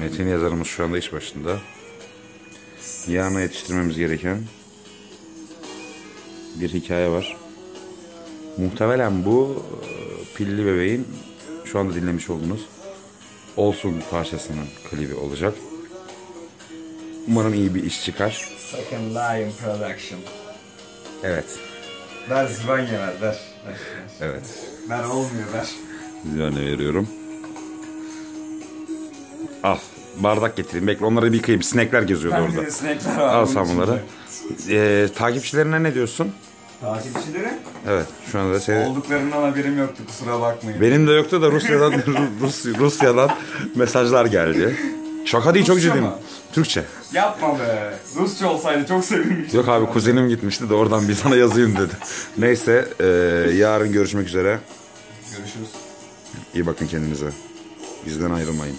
Metin yazarımız şu anda iş başında. Yarına yetiştirmemiz gereken bir hikaye var. Muhtemelen bu e, pilli bebeğin şu anda dinlemiş olduğunuz Olsun parçasının klibi olacak. Umarım iyi bir iş çıkar. Second Lion Production. Evet. Ver Zivanya ver, ver. Evet. ver olmuyor ver. Üzerine veriyorum. Al. Bardak getireyim. Bekle onları bir yıkayayım. Sinekler geziyordu Ben orada. sinekler var. Al sen bunları. Ee, takipçilerine ne diyorsun? Takipçileri Evet. Şu anda da seni... olduklarından haberim yoktu kusura bakmayın. Benim de yoktu da Rusya'dan Rus, Rusya'dan mesajlar geldi. Şaka değil çok Rusça ciddiyim. mı? Türkçe. Yapma be. Rusça olsaydı çok sevinmiştim. Yok abi kuzenim gitmişti de oradan bir sana yazayım dedi. Neyse e, yarın görüşmek üzere. Görüşürüz. İyi bakın kendinize. Bizden ayrılmayın.